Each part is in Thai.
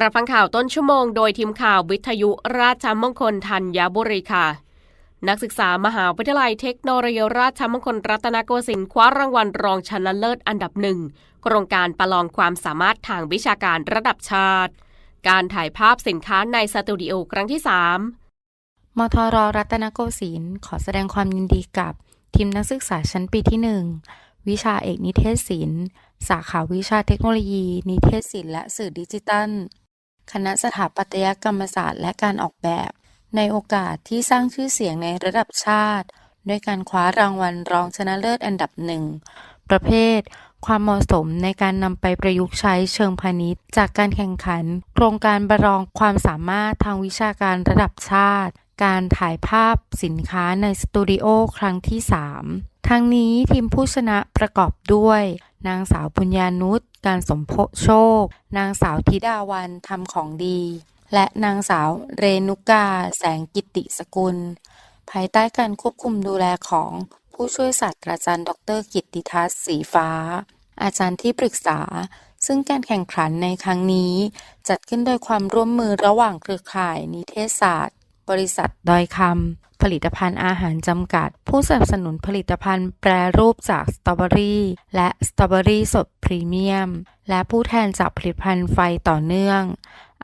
รับฟังข่าวต้นชั่วโมงโดยทีมข่าววิทยุราชมงคลธัญบุรีค่ะ นักศึกษามหาวิทยาลัยเทคโนโลยีราชมงคลรัตนโกสินทร์คว้ารางวัลรองชนะเลิศอันดับหนึ่งโครงการประลองความสามารถทางวิชาการระดับชาติ การถ่ายภาพสินค้าในสตูดิโอครั้งที่ 3 มทรรัตนโกสินทร์ขอแสดงความยินดีกับ ทีมนักศึกษาชั้นปีที่ 1 วิชาเอกนิเทศศิลป์สาขาวิชาเทคโนโลยี นิเทศศิลป์และสื่อดิจิทัล คณะสถาปัตยกรรมศาสตร์และการออกแบบ ในโอกาสที่สร้างชื่อเสียงในระดับชาติ ด้วยการคว้ารางวัลรองชนะเลิศอันดับหนึ่ง ประเภท ความเหมาะสมในการนำไปประยุกต์ใช้เชิงพาณิชย์ จากการแข่งขัน โครงการประลองความสามารถทางวิชาการระดับชาติ การถ่ายภาพสินค้าในสตูดิโอครั้งที่ 3 ทั้งนี้ทีมผู้ชนะประกอบด้วย นางสาวปุญญานุชการสมโพโชค นางสาวธิดาวันทำของดี และนางสาวเรนุกา แสงกิติสกุล ภายใต้การควบคุมดูแลของผู้ช่วยศาสตราจารย์ ดร กิตติทัศน์สีฟ้า อาจารย์ที่ปรึกษา ซึ่งการแข่งขันในครั้งนี้ จัดขึ้นโดยความร่วมมือระหว่างเครือข่ายนิเทศศาสตร์ บริษัทดอยคำ ผลิตภัณฑ์อาหารจำกัด ผู้สนับสนุนผลิตภัณฑ์แปรรูปจากสตรอเบอรี่และสตรอเบอรี่สดพรีเมียม และผู้แทนจากผลิตภัณฑ์ไฟต่อเนื่อง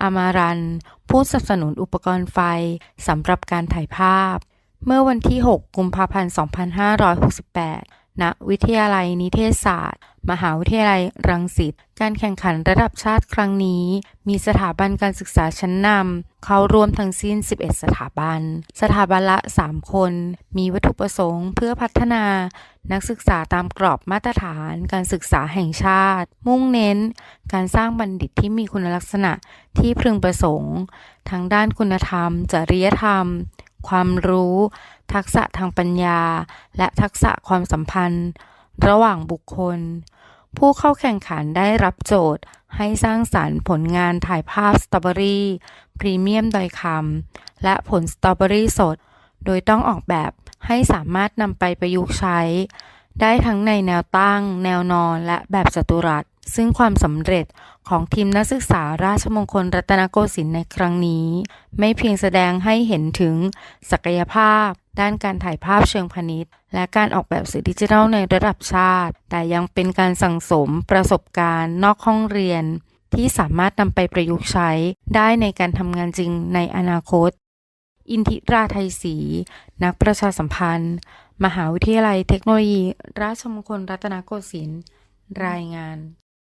อามารัน ผู้สนับสนุนอุปกรณ์ไฟสำหรับการถ่ายภาพ เมื่อวันที่ 6 กุมภาพันธ์ 2568 ณ วิทยาลัยนิเทศศาสตร์ มหาวิทยาลัยรังสิต การแข่งขันระดับชาติครั้งนี้ มีสถาบันการศึกษาชั้นนำเข้าร่วมทั้งสิ้น 11 สถาบัน สถาบันละ 3 คน มีวัตถุประสงค์เพื่อพัฒนา นักศึกษาตามกรอบมาตรฐานการศึกษาแห่งชาติ มุ่งเน้น การสร้างบัณฑิตที่มีคุณลักษณะที่พึงประสงค์ทั้งด้านคุณธรรม จริยธรรม ความรู้ ทักษะทางปัญญา และทักษะความสัมพันธ์ ระหว่างบุคคล ผู้เข้าแข่งขันได้รับโจทย์ ให้สร้างสรรค์ผลงานถ่ายภาพสตรอเบอรี่พรีเมียมดอยคำและผลสตรอเบอรี่สด โดยต้องออกแบบให้สามารถนำไปประยุกต์ใช้ ได้ทั้งในแนวตั้ง แนวนอนและแบบจัตุรัส ซึ่งความสำเร็จของทีมนักศึกษาราชมงคลรัตนโกสินทร์ในครั้งนี้ ไม่เพียงแสดงให้เห็นถึงศักยภาพ ด้านการถ่ายภาพเชิงพาณิชย์ และการออกแบบสื่อดิจิทัลในระดับชาติ แต่ยังเป็นการสั่งสมประสบการณ์ นอกห้องเรียน ที่สามารถนำไปประยุกต์ใช้ได้ในการทำงานจริงในอนาคต อินทิราไทยศรีนักประชาสัมพันธ์ มหาวิทยาลัยเทคโนโลยี ราชมงคลรัตนโกสินทร์รายงาน